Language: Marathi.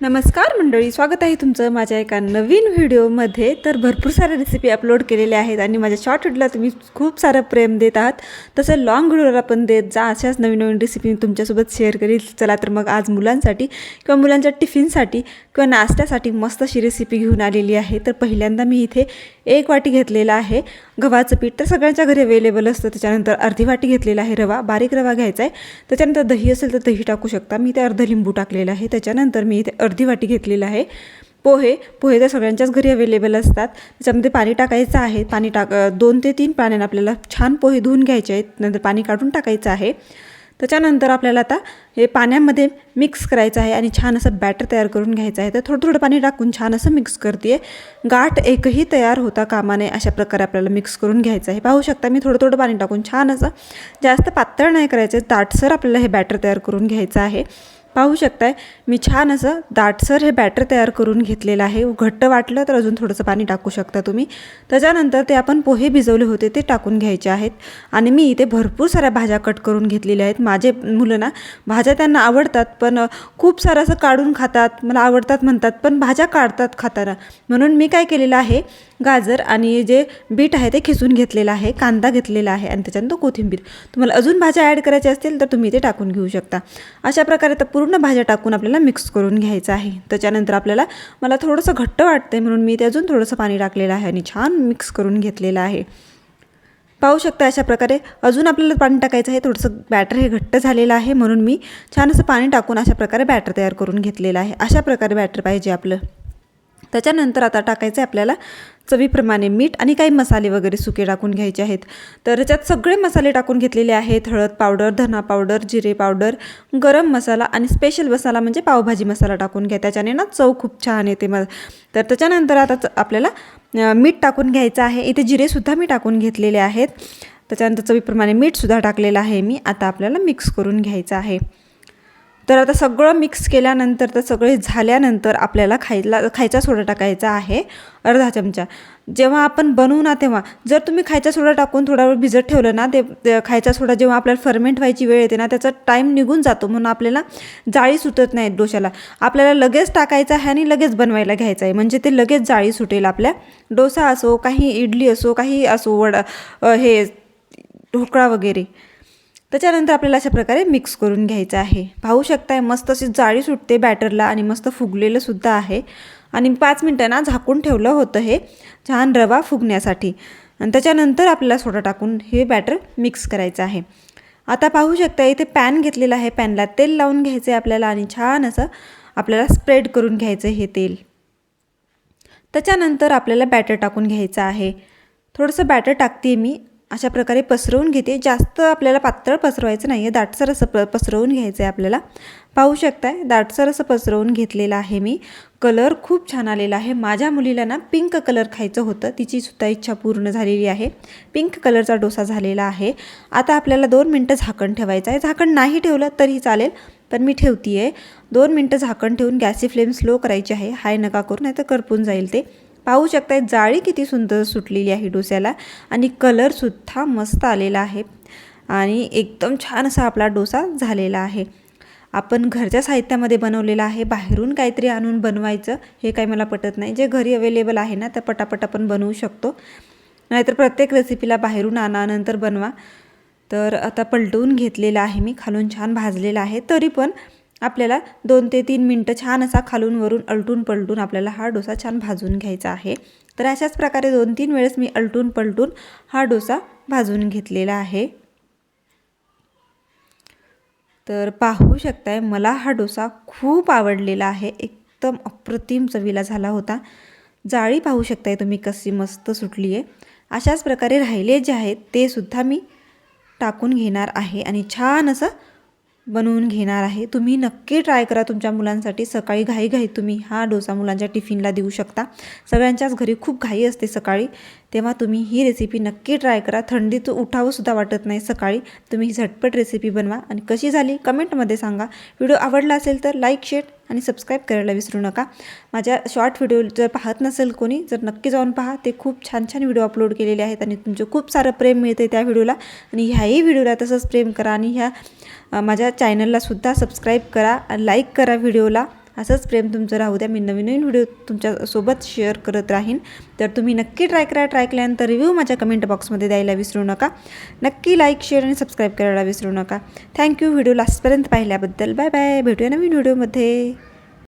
नमस्कार मंडळी स्वागत आहे तुमचं माझ्या एका नवीन व्हिडिओमध्ये. तर भरपूर साऱ्या रेसिपी अपलोड केलेल्या आहेत आणि माझ्या शॉर्ट व्हिडिओला तुम्ही खूप सारं प्रेम देत आहात. तसं लॉंग व्हिडिओला पण देत जा अशाच नवीन नवीन रेसिपी मी तुमच्यासोबत शेअर करील चला तर मग आज मुलांसाठी किंवा मुलांच्या टिफिनसाठी किंवा नाश्त्यासाठी मस्त अशी रेसिपी घेऊन आलेली आहे. तर पहिल्यांदा मी इथे एक वाटी घेतलेला आहे. गव्हाचं पीठ तर सगळ्यांच्या घरी अवेलेबल असतं. त्याच्यानंतर अर्धी वाटी घेतलेला आहे रवा. बारीक रवा घ्यायचा आहे. त्याच्यानंतर दही असेल तर दही टाकू शकता. मी ते अर्ध लिंबू टाकलेलं आहे. त्याच्यानंतर मी इथे अर्धी वाटी घेतलेलं आहे. पोहे. पोहे तर सगळ्यांच्याच घरी अवेलेबल असतात. त्याच्यामध्ये पाणी टाकायचं आहे. पाणी टाक दोन ते तीन पाण्याने आपल्याला छान पोहे धुवून घ्यायचे आहेत. नंतर पाणी काढून टाकायचं आहे. त्याच्यानंतर आपल्याला आता हे पाण्यामध्ये मिक्स करायचं आहे आणि छान असं बॅटर तयार करून घ्यायचं आहे. तर थोडं थोडं पाणी टाकून छान असं मिक्स करते. आहे गाठ एकही तयार होता कामा नये अशा प्रकारे आपल्याला मिक्स करून घ्यायचं आहे. पाहू शकता मी थोडं थोडं पाणी टाकून छान असं जास्त पातळ नाही करायचं. दाटसर आपल्याला हे बॅटर तयार करून घ्यायचं आहे. पाहू शकताय. मी छान असं दाटसर हे बॅटर तयार करून घेतलेलं आहे. घट्ट वाटलं तर अजून थोडंसं पाणी टाकू शकता तुम्ही. त्याच्यानंतर ते आपण पोहे भिजवले होते ते टाकून घ्यायचे आहेत. आणि मी इथे भरपूर साऱ्या भाज्या कट करून घेतलेल्या आहेत. माझे मुलं ना भाज्या त्यांना आवडतात पण खूप सारं असं काढून खातात. मला आवडतात म्हणतात पण भाज्या काढतात खाताना. म्हणून मी काय केलेलं आहे गाजर आणि जे बीट आहे ते खिसून घेतलेलं आहे कांदा घेतलेला आहे आणि त्याच्यानंतर कोथिंबीर. तुम्हाला अजून भाज्या ॲड करायच्या असतील तर तुम्ही ते टाकून घेऊ शकता. अशा प्रकारे तर पूर्ण भाज्या टाकून आपल्याला मिक्स करून घ्यायचं आहे. त्याच्यानंतर आपल्याला मला थोडंसं घट्ट वाटतं आहे म्हणून मी ते अजून थोडंसं पाणी टाकलेलं आहे आणि छान मिक्स करून घेतलेलं आहे. पाहू शकता अशा प्रकारे अजून आपल्याला पाणी टाकायचं आहे. थोडंसं बॅटर हे घट्ट झालेलं आहे म्हणून मी छान असं पाणी टाकून अशा प्रकारे बॅटर तयार करून घेतलेलं आहे. अशा प्रकारे बॅटर पाहिजे आपलं. त्याच्यानंतर आता टाकायचं आहे आपल्याला चवीप्रमाणे मीठ आणि काही मसाले वगैरे सुके टाकून घ्यायचे आहेत. तर त्यात सगळे मसाले टाकून घेतलेले आहेत. हळद पावडर धना पावडर जिरे पावडर गरम मसाला आणि स्पेशल मसाला म्हणजे पावभाजी मसाला टाकून घ्या. त्याच्याने ना चव खूप छान येते मग तर त्याच्यानंतर आता आपल्याला मीठ टाकून घ्यायचं आहे. इथे जिरेसुद्धा मी टाकून घेतलेले आहेत. त्याच्यानंतर चवीप्रमाणे मीठसुद्धा टाकलेलं आहे मी. आता आपल्याला मिक्स करून घ्यायचं आहे. तर आता सगळं मिक्स केल्यानंतर तर सगळे झाल्यानंतर आपल्याला खायला खायचा सोडा टाकायचा आहे अर्धा चमचा. जेव्हा आपण बनवू ना तेव्हा जर तुम्ही खायचा सोडा टाकून थोडा वेळ भिजत ठेवलं ना ते खायचा सोडा जेव्हा आपल्याला फर्मेंट व्हायची वेळ येते ना त्याचा टाईम निघून जातो. म्हणून आपल्याला जाळी सुटत नाही डोशाला आपल्याला लगेच टाकायचं आहे आणि लगेच बनवायला घ्यायचं आहे. म्हणजे ते लगेच जाळी सुटेल आपल्या. डोसा असो काही इडली असो काही असो वडा हे ढोकळा वगैरे. त्याच्यानंतर आपल्याला अशा प्रकारे मिक्स करून घ्यायचं आहे. पाहू शकताय मस्त अशी जाळी सुटते बॅटरला आणि मस्त फुगलेलं सुद्धा आहे. आणि पाच मिनटांना झाकून ठेवलं होतं हे छान रवा फुगण्यासाठी. आणि त्याच्यानंतर आपल्याला सोडा टाकून हे बॅटर मिक्स करायचं आहे. आता पाहू शकता इथे पॅन घेतलेलं आहे पॅनला तेल लावून घ्यायचं आहे आपल्याला आणि छान असं आपल्याला स्प्रेड करून घ्यायचं हे तेल. त्याच्यानंतर आपल्याला बॅटर टाकून घ्यायचं आहे. थोडंसं बॅटर टाकते मी. अशा प्रकारे पसरवून घेते. जास्त आपल्याला पातळ पसरवायचं नाही आहे दाटसर असं प पसरवून घ्यायचं आहे आपल्याला. पाहू शकताय दाटसर असं पसरवून घेतलेलं आहे मी. कलर खूप छान आलेला आहे. माझ्या मुलीला ना पिंक कलर खायचं होतं. तिची सुद्धा इच्छा पूर्ण झालेली आहे. पिंक कलरचा डोसा झालेला आहे. आता आपल्याला दोन मिनटं झाकण ठेवायचं आहे. झाकण नाही ठेवलं तरी चालेल पण मी ठेवती आहे दोन मिनटं झाकण ठेवून गॅसची फ्लेम स्लो करायची आहे. हाय नका करू नाही तर करपून जाईल ते. पाहू शकताय जाळी किती सुंदर सुटलेली आहे डोस्याला आणि कलरसुद्धा मस्त आलेला आहे. आणि एकदम छान असा आपला डोसा झालेला आहे. आपण घरच्या साहित्यामध्ये बनवलेला आहे. बाहेरून काहीतरी आणून बनवायचं हे काही मला पटत नाही. जे घरी अवेलेबल आहे ना तर पटापट आपण बनवू शकतो. नाहीतर प्रत्येक रेसिपीला बाहेरून आणा नंतर बनवा. तर आता पलटवून घेतलेलं आहे मी. खालून छान भाजलेलं आहे. तरी पण आपल्याला दोन ते तीन मिनटं छान असा खालून वरून अलटून पलटून आपल्याला हा डोसा छान भाजून घ्यायचा आहे. तर अशाच प्रकारे दोन तीन वेळेस मी अलटून पलटून हा डोसा भाजून घेतलेला आहे. तर पाहू शकताय मला हा डोसा खूप आवडलेला आहे. एकदम अप्रतिम चवीला झाला होता. जाळी पाहू शकताय तुम्ही कशी मस्त सुटली आहे अशाच प्रकारे राहिले जे आहेत ते सुद्धा मी टाकून घेणार आहे. आणि छान असं बनवून घेणार आहे. तुम्ही नक्की ट्राय करा तुमच्या मुलांसाठी. सकाळी घाई तुम्ही हा डोसा मुलांच्या टिफिनला देऊ शकता. सगळ्यांच्याच घरी खूप घाई असते सकाळी. तेव्हा तुम्ही ही रेसिपी नक्की ट्राय करा. थंडीत उठावंसुद्धा वाटत नाही सकाळी. तुम्ही झटपट रेसिपी बनवा. आणि कशी झाली? कमेंटमध्ये सांगा. व्हिडिओ आवडला असेल तर लाईक शेअर आणि सबस्क्राईब करायला विसरू नका. माझ्या शॉर्ट व्हिडिओ जर पाहत नसेल कोणी जर नक्की जाऊन पहा. ते खूप छान छान व्हिडिओ अपलोड केलेले आहेत आणि तुमचे खूप सारं प्रेम मिळते त्या व्हिडिओला आणि ह्याही व्हिडिओला तसंच प्रेम करा आणि ह्या माझ्या चॅनललासुद्धा सबस्क्राईब करा. लाईक करा व्हिडिओला असंच प्रेम तुमचं राहू द्या. मी नवीन नवीन व्हिडिओ तुमच्यासोबत शेअर करत राहीन. तर तुम्ही नक्की ट्राय करा. ट्राय केल्यानंतर रिव्ह्यू माझ्या कमेंट बॉक्समध्ये द्यायला विसरू नका. नक्की लाईक शेअर आणि सबस्क्राईब करायला विसरू नका. थँक्यू व्हिडिओ लास्टपर्यंत पाहिल्याबद्दल बाय बाय भेटूया नवीन व्हिडिओमध्ये